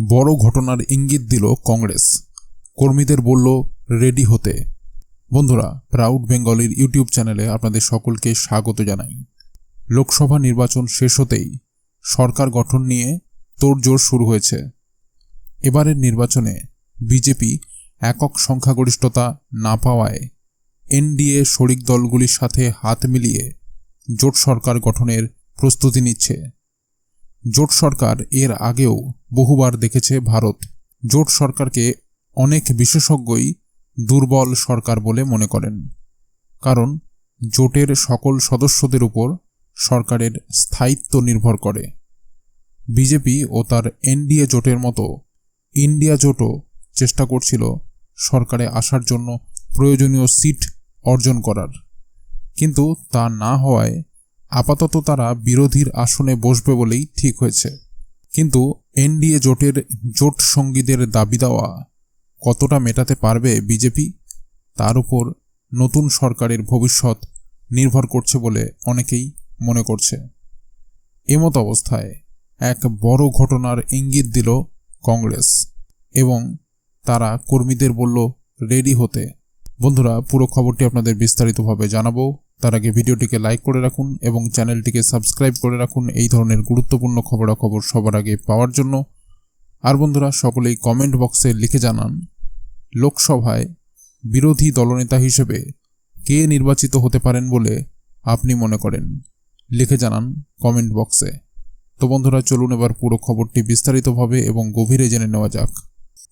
বড় ঘটনার ইঙ্গিত দিল কংগ্রেস। কর্মীদের বলল, রেডি হতে। বন্ধুরা প্রাউড বেঙ্গলির ইউটিউব চ্যানেলে আপনাদের সকলকে স্বাগত জানাই। লোকসভা নির্বাচন শেষ হতেই সরকার গঠন নিয়ে তোড়জোড় শুরু হয়েছে। এবারের নির্বাচনে বিজেপি একক সংখ্যাগরিষ্ঠতা না পাওয়ায় এনডিএ শরিক দলগুলির সাথে হাত মিলিয়ে জোট সরকার গঠনের প্রস্তুতি নিচ্ছে। জোট সরকার এর আগেও বহুবার দেখেছে ভারত। জোট সরকারকে অনেক বিশেষজ্ঞই দুর্বল সরকার বলে মনে করেন। কারণ জোটের সকল সদস্যদের উপর সরকারের স্থায়িত্ব নির্ভর করে। বিজেপি ও তার এনডিএ জোটের মতো ইন্ডিয়া জোটও চেষ্টা করছিল সরকারে আসার জন্য প্রয়োজনীয় সিট অর্জন করার। কিন্তু তা না হওয়ায় আপাতত তারা বিরোধীর আসনে বসবে বলেই ঠিক হয়েছে। কিন্তু এনডিএ জোটের জোট সঙ্গীদের দাবি দেওয়া কতটা মেটাতে পারবে বিজেপি? তার উপর নতুন সরকারের ভবিষ্যৎ নির্ভর করছে বলে অনেকেই মনে করছে। এমত অবস্থায় এক বড় ঘটনার ইঙ্গিত দিল কংগ্রেস এবং তারা কর্মীদের বলল, রেডি হতে। বন্ধুরা, পুরো খবরটি আপনাদের বিস্তারিতভাবে জানাব। তার আগে ভিডিওটিকে লাইক করে রাখুন এবং চ্যানেলটিকে সাবস্ক্রাইব করে রাখুন। এই ধরনের গুরুত্বপূর্ণ খবরাখবর সবার আগে পাওয়ার জন্য। আর বন্ধুরা, সকলেই কমেন্ট বক্সে লিখে জানান, লোকসভায় বিরোধী দলনেতা হিসেবে কে নির্বাচিত হতে পারেন বলে আপনি মনে করেন? লিখে জানান কমেন্ট বক্সে তো বন্ধুরা, চলুন এবার পুরো খবরটি বিস্তারিতভাবে এবং গভীরে জেনে নেওয়া যাক।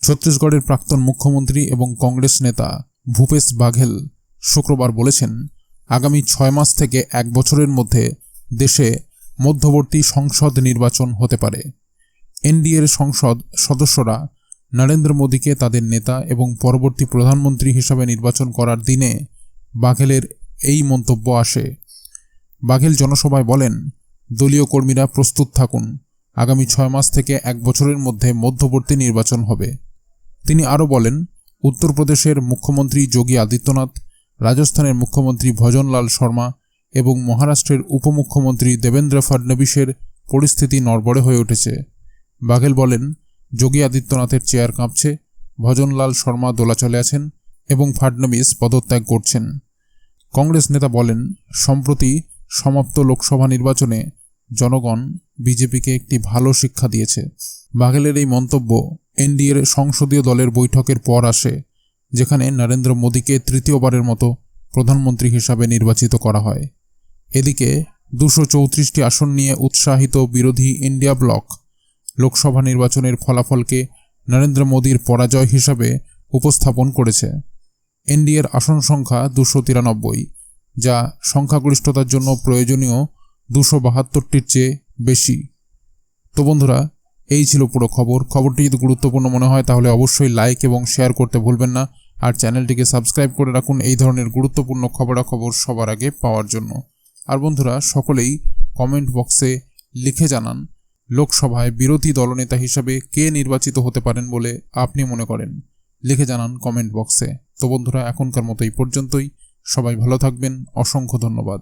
ছত্তিশগড়ের প্রাক্তন মুখ্যমন্ত্রী এবং কংগ্রেস নেতা ভূপেশ বাঘেল শুক্রবার বলেছেন আগামী ছয় মাস থেকে এক বছরের মধ্যে দেশে মধ্যবর্তী সংসদ নির্বাচন হতে পারে। এনডিএর সংসদ সদস্যরা নরেন্দ্র মোদীকে তাদের নেতা এবং পরবর্তী প্রধানমন্ত্রী হিসাবে নির্বাচন করার দিনে বাঘেলের এই মন্তব্য আসে। বাঘেল জনসভায় বলেন, দলীয় কর্মীরা প্রস্তুত থাকুন। আগামী ছয় মাস থেকে এক বছরের মধ্যে মধ্যবর্তী নির্বাচন হবে। তিনি আরও বলেন, উত্তরপ্রদেশের মুখ্যমন্ত্রী যোগী আদিত্যনাথ রাজস্থানের মুখ্যমন্ত্রী ভজনলাল শর্মা এবং মহারাষ্ট্রের উপমুখ্যমন্ত্রী দেবেন্দ্র ফডনবিসের পরিস্থিতি নড়বড়ে হয়ে উঠেছে। বাঘেল বলেন, যোগী আদিত্যনাথের চেয়ার কাঁপছে, ভজনলাল শর্মা দোলাচলে আছেন এবং ফাডনবিস পদত্যাগ করছেন। কংগ্রেস নেতা বলেন, সম্প্রতি সমাপ্ত লোকসভা নির্বাচনে জনগণ বিজেপিকে একটি ভালো শিক্ষা দিয়েছে। বাঘেলের এই মন্তব্য এনডিএর সংসদীয় দলের বৈঠকের পর আসে। যেখানে নরেন্দ্র মোদীকে তৃতীয়বারের মতো প্রধানমন্ত্রী হিসাবে নির্বাচিত করা হয়। এদিকে দুশো চৌত্রিশটি আসন নিয়ে উৎসাহিত বিরোধী ইন্ডিয়া ব্লক লোকসভা নির্বাচনের ফলাফলকে নরেন্দ্র মোদীর পরাজয় হিসাবে উপস্থাপন করেছে। এনডিএর আসন সংখ্যা দুশো তিরানব্বই, যা সংখ্যাগরিষ্ঠতার জন্য প্রয়োজনীয় দুশো বাহাত্তরটির চেয়ে বেশি। তো বন্ধুরা, এই ছিল পুরো খবর। খবরটি যদি গুরুত্বপূর্ণ মনে হয়, তাহলে অবশ্যই লাইক এবং শেয়ার করতে ভুলবেন না। আর চ্যানেলটিকে সাবস্ক্রাইব করে রাখুন এই ধরনের গুরুত্বপূর্ণ খবরাখবর সবার আগে পাওয়ার জন্য। আর বন্ধুরা, সকলেই কমেন্ট বক্সে লিখে জানান, লোকসভায় বিরোধী দলনেতা হিসাবে কে নির্বাচিত হতে পারেন বলে আপনি মনে করেন? লিখে জানান কমেন্ট বক্সে তো বন্ধুরা, এখনকার মতো এই পর্যন্তই। সবাই ভালো থাকবেন। অসংখ্য ধন্যবাদ।